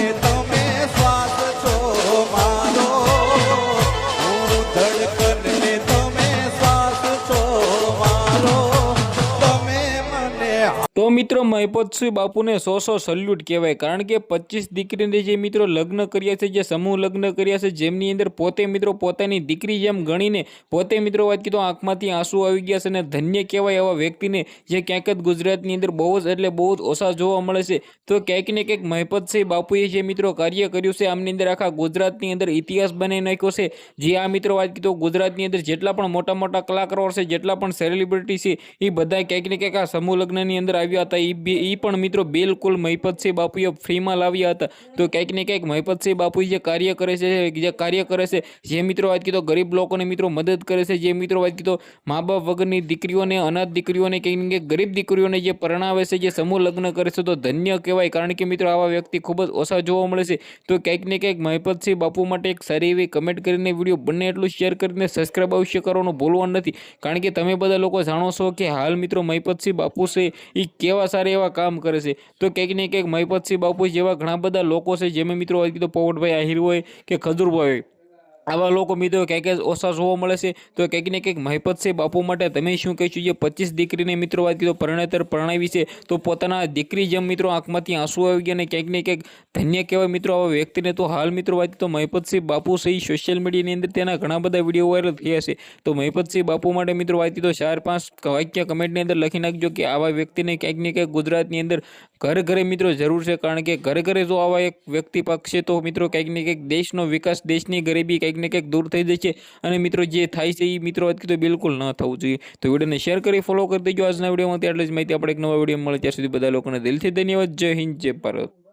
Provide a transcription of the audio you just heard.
ને તો મિત્રો મહિપતસિંહ બાપુને સો સો સલ્યુટ કહેવાય. કારણ કે પચીસ દીકરીને જે મિત્રો લગ્ન કર્યા છે, જે સમૂહ લગ્ન કર્યા છે, જેમની અંદર પોતે મિત્રો પોતાની દીકરી જેમ ગણીને પોતે મિત્રો વાત કીધું, આંખમાંથી આંસુ આવી ગયા છે અને ધન્ય કહેવાય એવા વ્યક્તિને જે ક્યાંક જ ગુજરાતની અંદર બહુ જ એટલે બહુ જ ઓછા જોવા મળે છે. તો ક્યાંક ને ક્યાંક મહિપતસિંહ બાપુએ જે મિત્રો કાર્ય કર્યું છે, આમની અંદર આખા ગુજરાતની અંદર ઇતિહાસ બનાવી નાખ્યો છે. જે આ મિત્રો વાત કીધું, ગુજરાતની અંદર જેટલા પણ મોટા મોટા કલાકારો છે, જેટલા પણ સેલિબ્રિટી છે, એ બધા ક્યાંક ને ક્યાંક આ સમૂહ લગ્નની અંદર આવ્યા હતા એ બે એ પણ મિત્રો બિલકુલ મહિપતસિંહ બાપુએ ફ્રીમાં લાવ્યા હતા. તો કંઈક ને ક્યાંક મહિપતસિંહ બાપુ જે કાર્ય કરે છે, જે કાર્ય કરે છે, જે મિત્રો વાત કીધો ગરીબ લોકોને મિત્રો મદદ કરે છે, જે મિત્રો વાત કીધો મા બાપ વગરની દીકરીઓને, અનાથ દીકરીઓને કંઈક ને ક્યાંક ગરીબ દીકરીઓને જે પરણાવે છે, જે સમૂહ લગ્ન કરે છે, તો ધન્ય કહેવાય. કારણ કે મિત્રો આવા વ્યક્તિ ખૂબ જ ઓછા જોવા મળે છે. તો કંઈક ને કંઈક મહિપતસિંહ બાપુ માટે એક સારી એવી કમેન્ટ કરીને વીડિયો બંને એટલું શેર કરીને સબસ્ક્રાઈબ અવશ્ય કરવાનું ભૂલવાનું નથી. કારણ કે તમે બધા લોકો જાણો છો કે હાલ મિત્રો મહિપતસિંહ બાપુ છે એ કેવા સારા એવા કામ કરે છે. તો ક્યાંક ને ક્યાંક મહિપતસિંહ બાપુ જેવા ઘણા બધા લોકો છે. જેમાં મિત્રો હોય કીધું પોવટભાઈ આહિર હોય કે ખજુરભાઈ હોય. આવા લોકો મિત્રો ક્યાંક ક્યાંક ઓછા જોવા મળે છે, તો ક્યાંક ને ક્યાંક મહિપતસિંહ બાપુ માટે. તમે શું કહીશું જે પચીસ દીકરીને મિત્રો વાત કીધું, પરણેતર પરણાવી છે, તો પોતાના દીકરી જેમ મિત્રો આંખમાંથી આંસુ આવી ગયા અને ક્યાંક ને ક્યાંક ધન્ય કહેવાય મિત્રો આવા વ્યક્તિને. તો હાલ મિત્રો વાત તો મહિપતસિંહ બાપુ સહિત સોશિયલ મીડિયાની અંદર તેના ઘણા બધા વીડિયો વાયરલ થયા છે. તો મહિપતસિંહ બાપુ માટે મિત્રો વાત તો ચાર પાંચ વાક્ય કમેન્ટની અંદર લખી નાખજો કે આવા વ્યક્તિને ક્યાંક ને ક્યાંક ગુજરાતની અંદર ઘરે ઘરે મિત્રો જરૂર છે, કારણ કે ઘરે ઘરે જો આવા એક વ્યક્તિ પક્ષે તો મિત્રો કંઈક ને કંઈક દેશનો વિકાસ, દેશની ગરીબી કંઈક ને કંઈક દૂર થઈ જશે અને મિત્રો જે થાય છે એ મિત્રો વાત તો બિલકુલ ન થવું જોઈએ. તો વિડીયોને શેર કરી ફોલો કરી દેજો. આજના વિડીયોમાં આટલી જ માહિતી આપણે એક નવા વીડિયો મળે ત્યાં સુધી બધા લોકોને દિલથી ધન્યવાદ. જય હિન્દ, જય ભારત.